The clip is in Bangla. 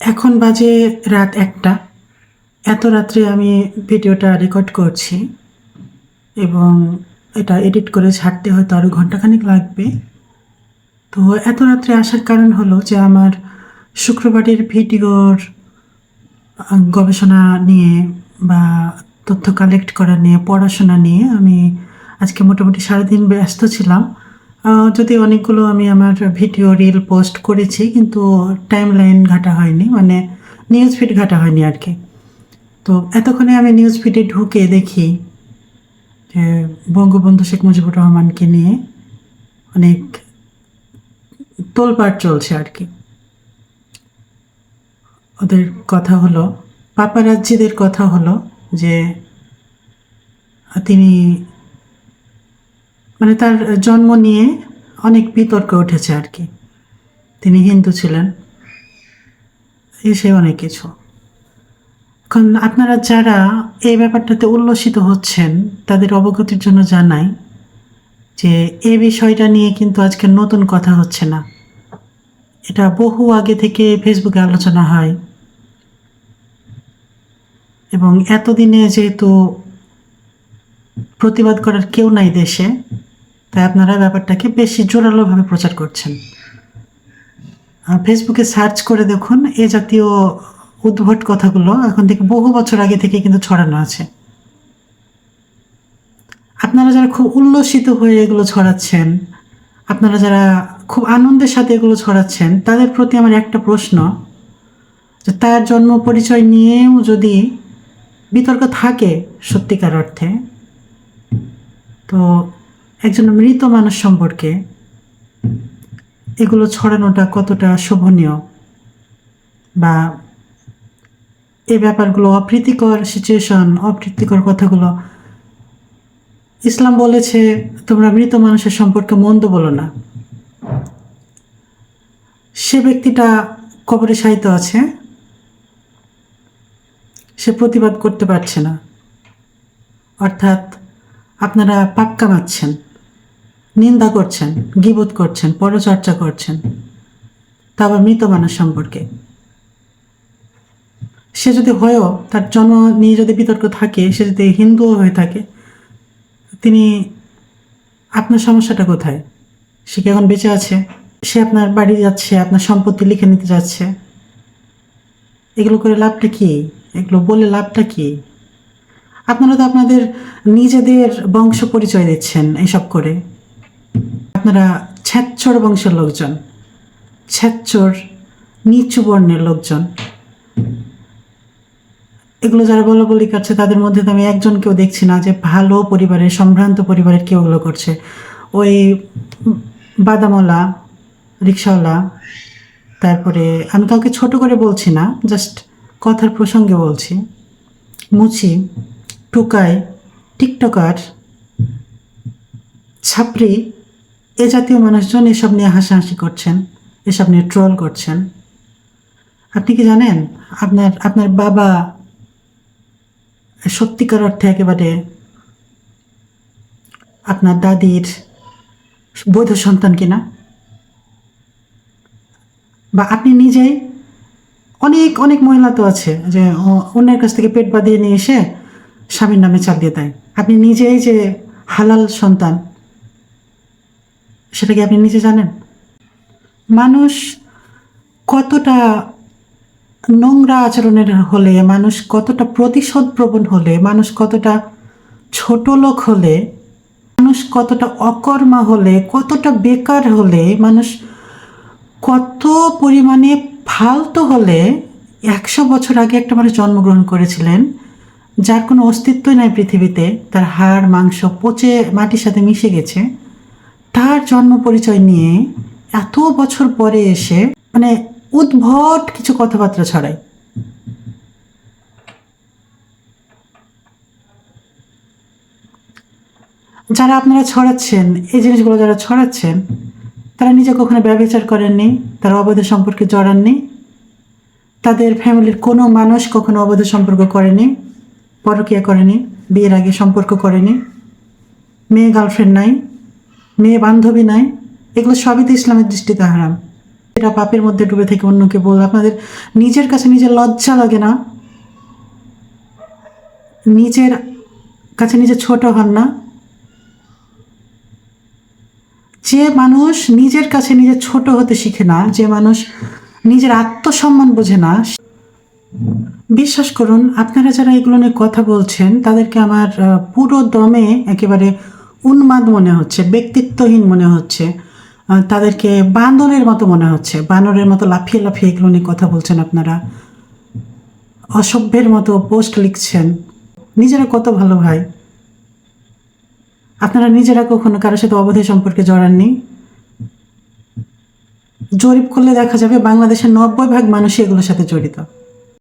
এখন বাজে রাত একটা। এত রাত্রে আমি ভিডিওটা রেকর্ড করছি এবং এটা এডিট করে ছাড়তে হয়তো আরও ঘন্টাখানিক লাগবে। তো এত রাত্রে আসার কারণ হলো যে আমার শুক্রবারের ভিডিওর গবেষণা নিয়ে বা তথ্য কালেক্ট করা নিয়ে, পড়াশোনা নিয়ে আমি আজকে মোটামুটি সারাদিন ব্যস্ত ছিলাম। যদি অনেকগুলো আমি আমার ভিডিও রিল পোস্ট করেছি, কিন্তু টাইম লাইন ঘাটা হয়নি মানে নিউজ ফিড ঘাটা হয়নি আর কি। তো এতক্ষণে আমি নিউজ ফিডে ঢুকে দেখি যে বঙ্গবন্ধু শেখ মুজিবুর রহমানকে নিয়ে অনেক তোলপাড় চলছে আর কি। ওদের কথা হলো, পাপারাজ্জিদের কথা হলো যে তিনি মানে তার জন্ম নিয়ে অনেক বিতর্ক উঠেছে আর কি। তিনি হিন্দু ছিলেন। এসে অনেক কিছু। এখন আপনারা যারা এই ব্যাপারটাতে উল্লসিত হচ্ছেন, তাদের অবগতির জন্য জানাই যে এই বিষয়টা নিয়ে কিন্তু আজকে নতুন কথা হচ্ছে না। এটা বহু আগে থেকে ফেসবুকে আলোচনা হয়। এবং এতদিনে যেহেতু প্রতিবাদ করার কেউ নাই দেশে তাই আপনারা ব্যাপারটাকে বেশি জোরালোভাবে প্রচার করছেন। ফেসবুকে সার্চ করে দেখুন, এ জাতীয় উদ্ভট কথাগুলো এখন থেকে বহু বছর আগে থেকে কিন্তু ছড়ানো আছে। আপনারা যারা খুব উল্লসিত হয়ে এগুলো ছড়াচ্ছেন, আপনারা যারা খুব আনন্দের সাথে এগুলো ছড়াচ্ছেন, তাদের প্রতি আমার একটা প্রশ্ন, যে তার জন্ম পরিচয় নিয়েও যদি বিতর্ক থাকে সত্যিকার অর্থে, তো একজন মৃত মানুষ সম্পর্কে এগুলো ছড়ানোটা কতটা শোভনীয় বা এ ব্যাপারগুলো অপ্রীতিকর সিচুয়েশন অপ্রীতিকর কথাগুলো। ইসলাম বলেছে, তোমরা মৃত মানুষের সম্পর্কে মন্দ বলো না। সে ব্যক্তিটা কবরে সাহিত্য আছে। সে প্রতিবাদ করতে পারছে না। অর্থাৎ আপনারা পাক্কা কামাচ্ছেন। নিন্দা করছেন গিবোধ করছেন, পরচর্চা করছেন। তা আবার মৃত মানুষ সম্পর্কে। সে যদি হয়েও তার জন্ম নিয়ে যদি বিতর্ক থাকে, সে যদি হিন্দুও হয়ে থাকে, তিনি আপনার সমস্যাটা কোথায়? সে কি এখন বেঁচে আছে? সে আপনার বাড়ি যাচ্ছে, আপনার সম্পত্তি লিখে নিতে যাচ্ছে। এগুলো করে লাভটা কি? এগুলো বলে লাভটা কি? আপনারা তো আপনাদের নিজেদের বংশ পরিচয় দিচ্ছেন এইসব করে। আপনারা ছ্যাচ্চর বংশের লোকজন ছ্যাচ্চর নিচু বর্ণের লোকজন। এগুলো যারা বলা বলি করছে তাদের মধ্যে তো আমি একজনকেও দেখছি না যে ভালো পরিবারের সম্ভ্রান্ত পরিবারের কেউ ওগুলো করছে। ওই বাদামওয়ালা, রিক্সাওয়ালা, তারপরে আমি কাউকে ছোট করে বলছি না, জাস্ট কথার প্রসঙ্গে বলছি। মুচি, টুকাই, টিকটকার ছাপরি এ জাতীয় মানুষজন এসব নিয়ে হাসাহাসি করছেন, এসব নিয়ে ট্রল করছেন। আপনি কি জানেন, আপনার আপনার বাবা সত্যিকার অর্থে একেবারে আপনার দাদির বৈধ সন্তান কিনা? বা আপনি নিজেই, অনেক অনেক মহিলা তো আছে যে অন্যের কাছ থেকে পেট বাঁধিয়ে নিয়ে এসে স্বামীর নামে চালিয়ে দেয়। আপনি নিজেই যে হালাল সন্তান সেটা কি আপনি নিজে জানেন? মানুষ কতটা নোংরা আচরণের হলে, মানুষ কতটা প্রতিশোধ প্রবণ হলে, মানুষ কতটা ছোট লোক হলে, মানুষ কতটা অকর্মা হলে, কতটা বেকার হলে, মানুষ কত পরিমাণে ফালতু হলে, একশো বছর আগে একটা মানুষ জন্মগ্রহণ করেছিলেন, যার কোনো অস্তিত্বই নাই পৃথিবীতে, তার হাড়, মাংস পচে মাটির সাথে মিশে গেছে। তার জন্ম পরিচয় নিয়ে এত বছর পরে এসে মানে উদ্ভট কিছু কথাবার্তা ছড়ায়। যারা আপনারা ছড়াচ্ছেন, এই জিনিসগুলো যারা ছড়াচ্ছেন, তারা নিজে কখনো ব্যবচার করেননি, তারা অবৈধ সম্পর্কে জড়াননি, তাদের ফ্যামিলির কোনো মানুষ কখনো অবৈধ সম্পর্ক করেনি, পরকিয়া করেনি, বিয়ের আগে সম্পর্ক করেনি, মেয়ে, গার্লফ্রেন্ড নাই। মেয়ে বান্ধবী নাই, এগুলো সবই তো ইসলামের দৃষ্টিতে হারাম। এটা পাপের মধ্যে ডুবে থেকে অন্যকে বল আপনাদের নিজের কাছে নিজের লজ্জা লাগে না? নিজের কাছে নিজে ছোট হন না? যে মানুষ নিজের কাছে নিজে ছোট হতে শিখে না, যে মানুষ নিজের আত্মসম্মান বোঝে না, বিশ্বাস করুন, আপনারা যারা এগুলো নিয়ে কথা বলছেন, তাদেরকে আমার পুরো দমে একেবারে উন্মাদ মনে হচ্ছে, ব্যক্তিত্বহীন মনে হচ্ছে তাদেরকে বান্দরের মতো মনে হচ্ছে, বানরের মতো লাফিয়ে লাফিয়ে এগুলো নিয়ে কথা বলছেন আপনারা। অসভ্যের মতো পোস্ট লিখছেন। নিজেরা কত ভালো ভাই। আপনারা নিজেরা কখনো কারোর সাথে অবৈধ সম্পর্কে জড়াননি? জরিপ করলে দেখা যাবে বাংলাদেশের নব্বই ভাগ মানুষই এগুলোর সাথে জড়িত।